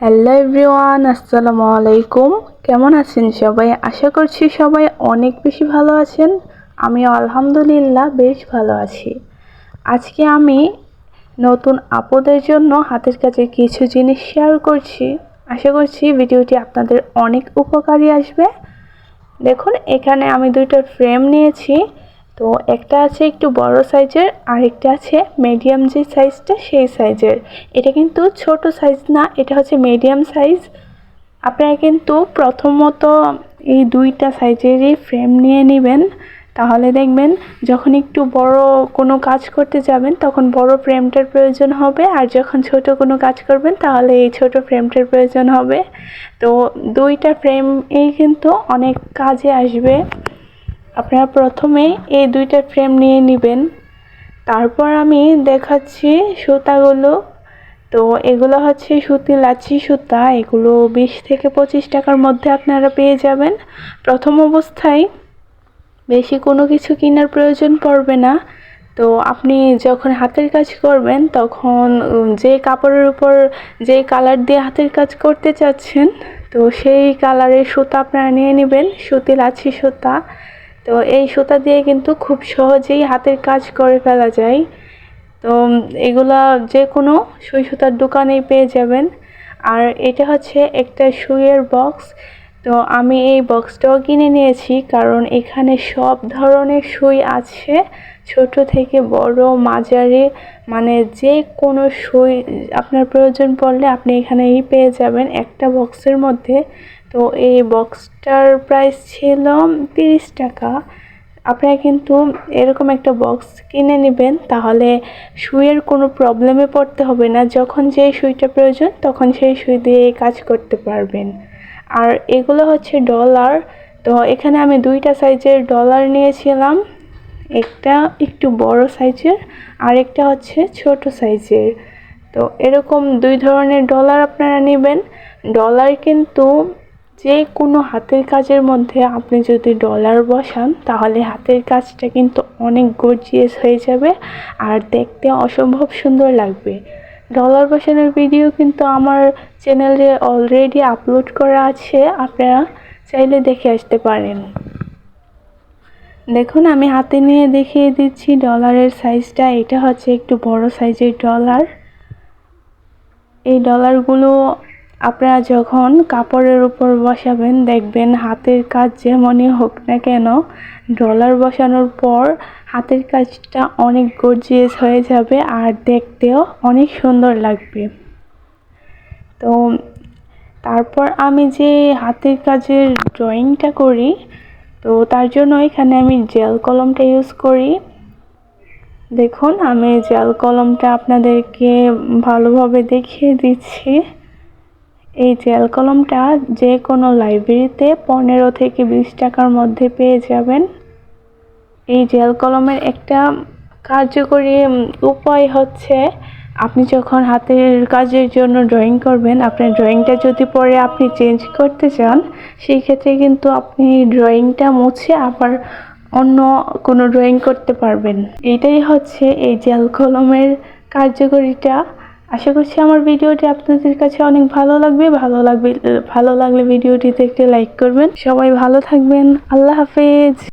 Hello everyone আসসালামু আলাইকুম। কেমন আছেন সবাই? আশা করছি সবাই অনেক বেশি ভালো আছেন। আমি আলহামদুলিল্লাহ বেশ ভালো আছি। আজকে আমি নতুন আপদের জন্য হাতের কাছে কিছু জিনিস শেয়ার করছি। আশা করছি ভিডিওটি আপনাদের অনেক উপকারী আসবে। দেখুন, এখানে আমি দুইটা ফ্রেম নিয়েছি। তো একটা আছে একটু বড় সাইজের, আরেকটা আছে মিডিয়াম যে সাইজটা সেই সাইজের এটা কিন্তু ছোট সাইজ না, এটা হচ্ছে মিডিয়াম সাইজ আপনারা কিন্তু প্রথমত এই দুইটা সাইজেরই ফ্রেম নিয়ে নেবেন। তাহলে দেখবেন যখন একটু বড় কোনো কাজ করতে যাবেন, তখন বড় ফ্রেমটার প্রয়োজন হবে। আর যখন ছোট কোনো কাজ করবেন, তাহলে এই ছোট ফ্রেমটার প্রয়োজন হবে। তো দুইটা ফ্রেম এই কিন্তু অনেক কাজে আসবে। আপনারা প্রথমে এই দুইটা ফ্রেম নিয়ে নেবেন। তারপর আমি দেখাচ্ছি সুতাগুলো। তো এগুলো হচ্ছে সুতি লাচি সুতা। এগুলো বিশ থেকে পঁচিশ টাকার মধ্যে আপনারা পেয়ে যাবেন। প্রথম অবস্থায় বেশি কোনো কিছু কেনার প্রয়োজন পড়বে না। তো আপনি যখন হাতের কাজ করবেন, তখন যে কাপড়ের উপর যে কালার দিয়ে হাতের কাজ করতে চাচ্ছেন, তো সেই কালারের সুতা আপনারা নিয়ে নেবেন, সুতি লাচি সুতা। তো এই সুতা দিয়ে কিন্তু খুব সহজেই হাতের কাজ করে ফেলা যায়। তো এগুলা যে কোনো সুই সুতার দোকানেই পেয়ে যাবেন। আর এটা হচ্ছে একটা সুইয়ের বক্স। তো আমি এই বক্সটাও কিনে নিয়েছি কারণ এখানে সব ধরনের সুই আছে। ছোট থেকে বড়, মাঝারি মানে যে কোনো সুই আপনার প্রয়োজন পড়লে আপনি এখানেই পেয়ে যাবেন একটা বক্সের মধ্যে। তো এই বক্সটার প্রাইস ছিল তিরিশ টাকা। আপনারা কিন্তু এরকম একটা বক্স কিনে নেবেন, তাহলে সুইয়ের কোনো প্রবলেমে পড়তে হবে না। যখন যেই সুইটা প্রয়োজন, তখন সেই সুই দিয়ে কাজ করতে পারবেন। আর এগুলো হচ্ছে ডলার তো এখানে আমি দুইটা সাইজের ডলার নিয়েছিলাম। একটা একটু বড় সাইজের আর একটা হচ্ছে ছোট সাইজের তো এরকম দুই ধরনের ডলার আপনারা নেবেন। ডলার কিন্তু যে কোনো হাতের কাজের মধ্যে আপনি যদি ডলার বসান, তাহলে হাতের কাজটা কিন্তু অনেক গর্জিয়াস হয়ে যাবে আর দেখতে অসম্ভব সুন্দর লাগবে। ডলার বসানোর ভিডিও কিন্তু আমার চ্যানেলে অলরেডি আপলোড করা আছে, আপনারা চাইলে দেখে আসতে পারেন। দেখুন, আমি হাতে নিয়ে দেখিয়ে দিচ্ছি ডলারের সাইজটা এটা হচ্ছে একটু বড় সাইজের ডলার এই ডলারগুলো আপনারা যখন কাপড়ের উপর বসাবেন, দেখবেন হাতের কাজ যেমনই হোক না কেন, ডলার বসানোর পর হাতের কাজটা অনেক গর্জিয়াস হয়ে যাবে আর দেখতেও অনেক সুন্দর লাগবে। তো তারপর আমি যে হাতের কাজের ড্রয়িংটা করি, তো তার জন্য এখানে আমি জেল কলমটা ইউজ করি। দেখুন, আমি জেল কলমটা আপনাদেরকে ভালোভাবে দেখিয়ে দিচ্ছি। এই জেল কলমটা যে কোনো লাইব্রেরিতে পনেরো থেকে বিশ টাকার মধ্যে পেয়ে যাবেন। এই জেল কলমের একটা কার্যকরী উপায় হচ্ছে আপনি যখন হাতের কাজের জন্য ড্রয়িং করবেন, আপনার ড্রয়িংটা যদি পরে আপনি চেঞ্জ করতে চান, সেই ক্ষেত্রে কিন্তু আপনি ড্রয়িংটা মুছে আবার অন্য কোনো ড্রয়িং করতে পারবেন। এটাই হচ্ছে এই জেল কলমের কার্যকরিতা আশা করছি আমার ভিডিওটি আপনাদের কাছে অনেক ভালো লাগবে। ভালো লাগবে ভালো লাগলে ভিডিওটিতে একটি লাইক করবেন। সবাই ভালো থাকবেন। আল্লাহ হাফেজ।